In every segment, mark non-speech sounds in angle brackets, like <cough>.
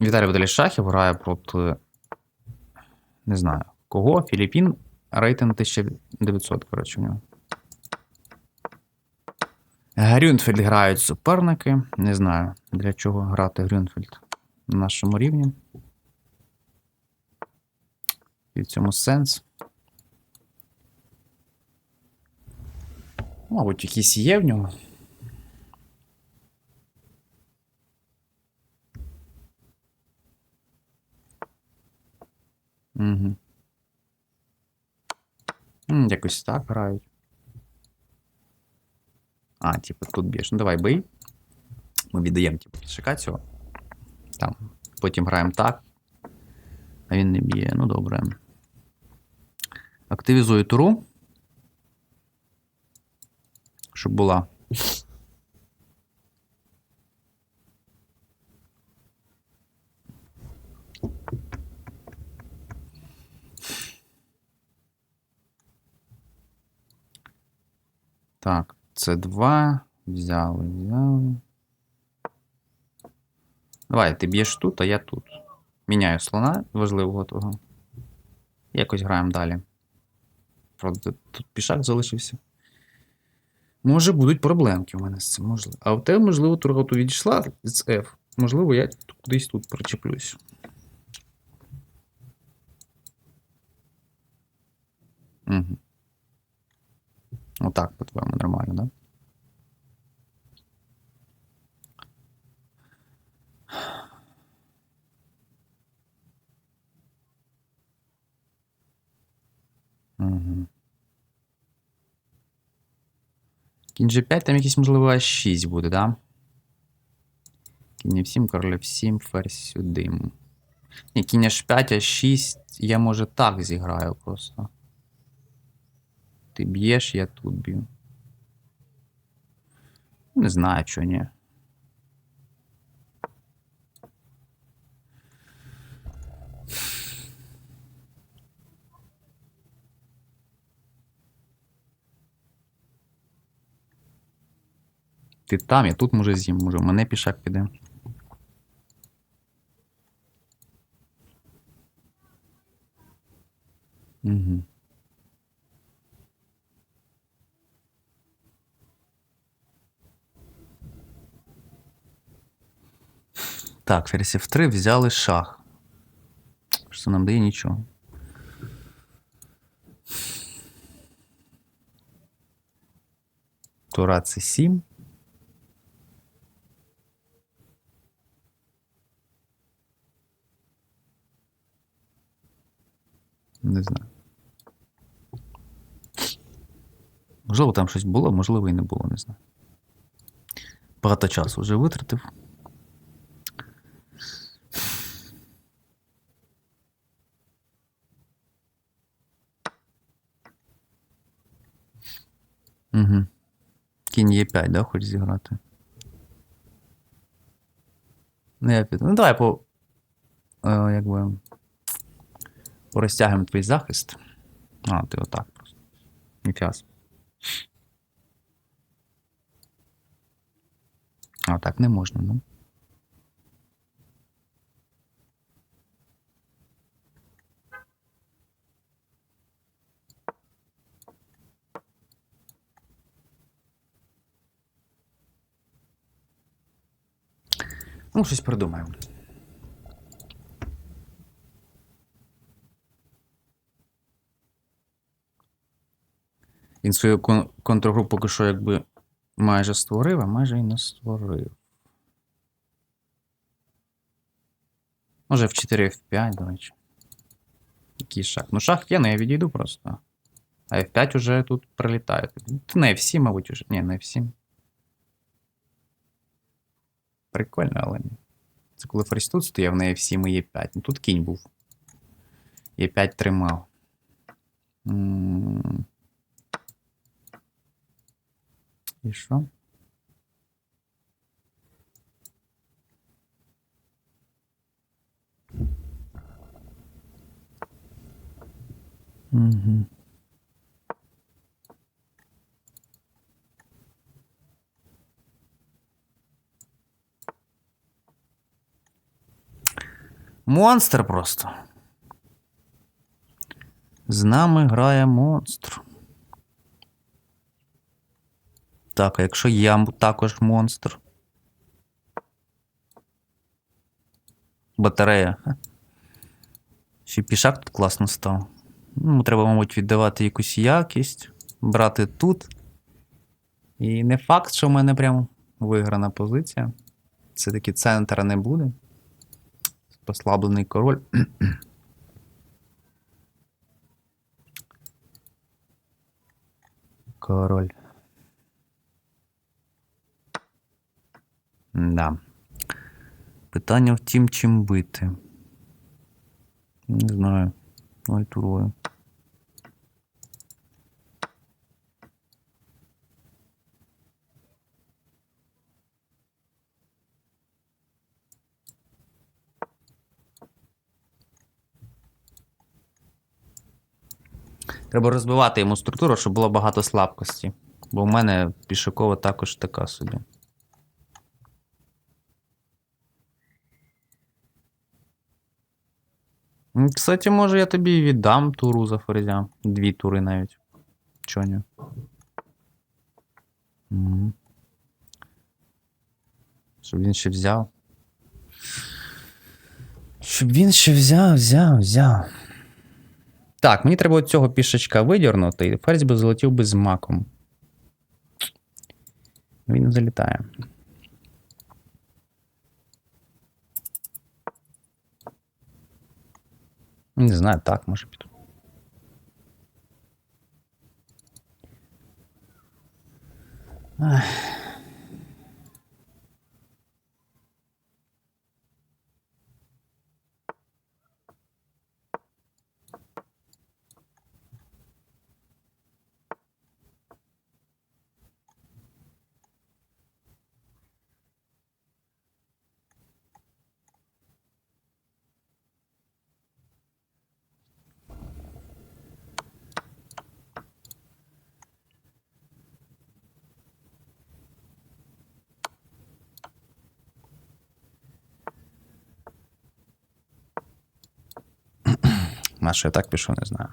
Віталій Віталій Шахів грає проти. Не знаю. Кого? Філіппін. Рейтинг 1900, коротше, у нього. Грюнфельд грають суперники. Не знаю, для чого грати Грюнфельд на нашому рівні. І в цьому сенс. Мабуть, якісь є в нього. Якось так грають. А, типу, тут б'єш. Ну давай бий. Ми віддаємо, типу, пішака цього. Там. Потім граємо так. А він не б'є. Ну добре. Активізую туру. Щоб була. Так, це 2. Взяли, взяли. Давай, ти б'єш тут, а я тут. Міняю слона важливого того. Якось граємо далі. Правда, тут пішак залишився. Може, будуть проблемки у мене з цим, можливо. А в тебе, можливо, турготу відійшла з F. Можливо, я кудись тут причеплюсь. Угу. Отак, по-твоєму, нормально, да? Угу. Кінь G5, там якийсь, можливо, А6 буде, да? Кінь F7, король F7, ферзь сюди. Ні, кінь H5, А6, я, може, так зіграю просто. Ти б'єш, я тут б'ю. Не знаю, чого ні. Ти там, я тут може з'їм, може, в мене пішак піде. Угу. Так, ферзь F3 взяли шах. Що нам дає нічого. Тура це 7. Не знаю. Можливо, там щось було, можливо, і не було, не знаю. Багато часу вже витратив. Угу. Кінь Е5, да, хоч зіграти? Ну, я під... Ну, давай по. Е, якби. Порозтягуємо твій захист. А, ти отак просто. Ніфіас. А, так не можна, ну. Ну, щось придумаємо. Він свою кон- контргрупу поки що якби майже створив, а майже і не створив. Може F4, F5, до речі. Який шах? Ну, шах є, але я відійду просто. А F5 уже тут прилітає. Ти на F7, мабуть, уже. Ні, на F7. Прикольно, але ні. Це коли ферзь тут стояв на F7 і Е5. Ну тут кінь був. Е5 тримав. М. І що? Угу. Монстр просто. З нами грає монстр. Так, а якщо я також монстр. Батарея. <laughs> Ще пішак тут класно став. Ну, треба, мабуть, віддавати якусь якість, брати тут. І не факт, що в мене прям виграна позиція. Все-таки центра не буде. Послаблений король. <clears throat> Король. Да. Питання в тім, чим бити. Не знаю. Ой, турою. Треба розбивати йому структуру, щоб було багато слабкості. Бо в мене пішакова також така собі. Кстати, може я тобі віддам туру за ферзя. Дві тури навіть. Чого ні? Щоб він ще взяв. Щоб він ще взяв, взяв, взяв. Так, мені треба цього пішечка видірнути, і ферзь би залетів би з маком. Він залітає. Не знаю, так, може піду. На я так пішов, не знаю.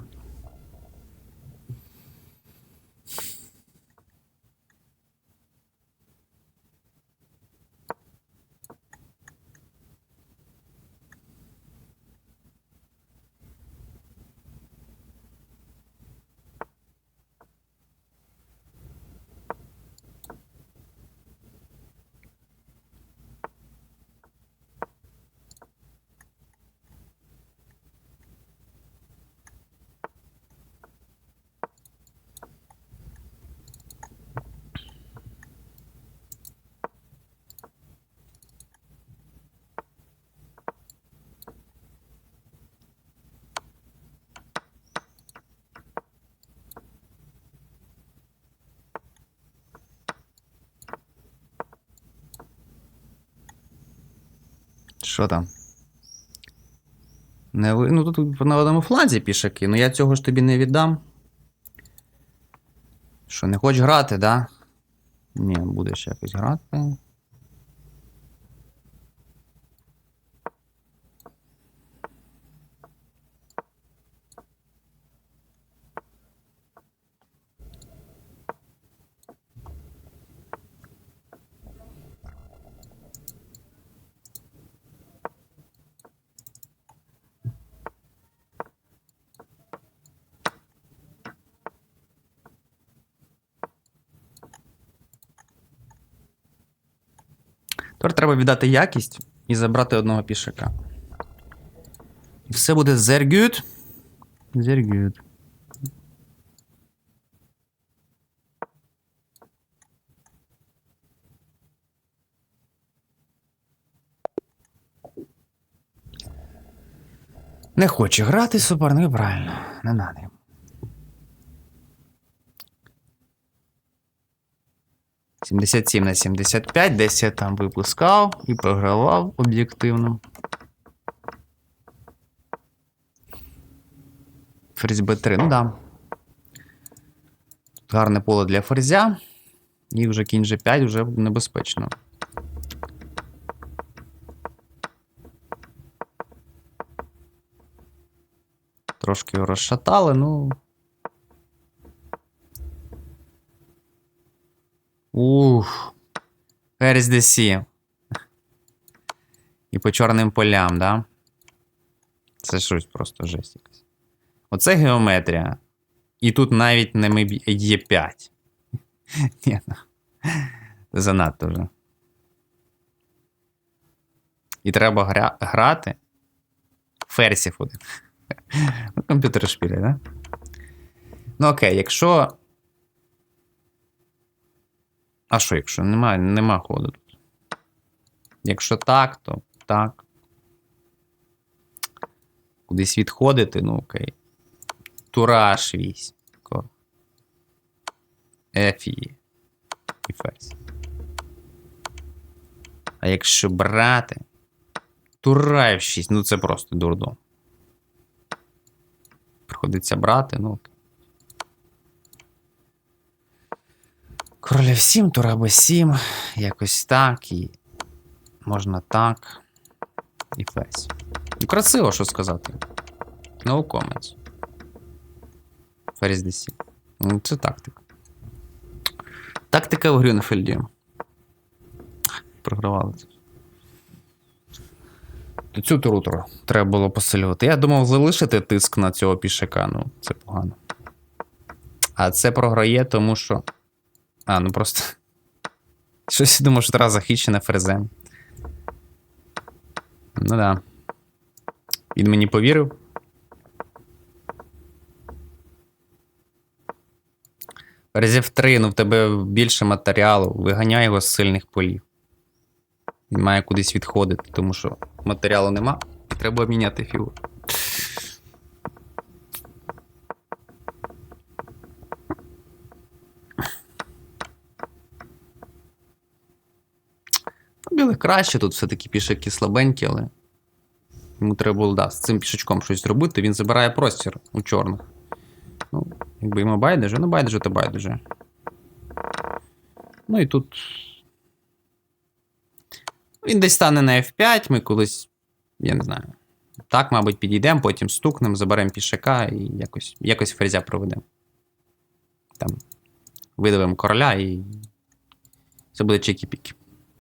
Що там? Не ви... Ну тут на одному фланзі пішаки, ну я цього ж тобі не віддам. Що, не хочеш грати, да? Ні, будеш якось грати. Тепер треба віддати якість і забрати одного пішака. І все буде. Sehr gut. Не хоче грати суперник, правильно. Не надо. Йому. Сімдесят сім на 75, десь я там випускав і програвав об'єктивно. Ферзь Б3, ну да. Гарне поле для ферзя. І вже кінь G5 вже небезпечно. Трошки його розшатали, ну. Ух. Ферзь d7. І по чорним полям, да? Це щось просто жесть якась. Оце геометрія. І тут навіть не ми є 5. <laughs> Ні, ну. Занадто вже. І треба гра... грати. Ферсів один. <laughs> Комп'ютер шпілі, да? Ну окей, якщо. А що, якщо немає, нема ходу тут? Якщо так, то так. Кудись відходити, ну окей. Тура H8. Ко- І ферзь. А якщо брати. Тура F6, ну це просто дурдом. Приходиться брати, ну окей. Короля 7, тура Б7, якось так, і можна так. І ферзь. Ну, красиво, що сказати. No comments. Ферзь D7. Ну, це тактика. Тактика в Грюнфельді. Програвали Цю туру треба було посилювати. Я думав залишити тиск на цього пішака, ну це погано. А це програє, тому що. А, ну просто. <laughs> Щось я думав, що треба захищене фрезем. Ну да. Він мені повірив. Резів 3, ну в тебе більше матеріалу, виганяй його з сильних полів. Він має кудись відходити, тому що матеріалу нема, треба міняти фігуру. Ну, краще, тут все-таки пішаки слабенькі, але. Йому треба було да, з цим пішачком щось зробити, він забирає простір у чорних. Ну, якби йому байдуже, ну байдуже, то байдуже. Ну і тут. Він десь стане на F5, ми колись. Я не знаю. Так, мабуть, підійдемо, потім стукнемо, заберемо пішака і якось, якось ферзя проведемо. Там. Видавимо короля і. Це буде чекі-піки.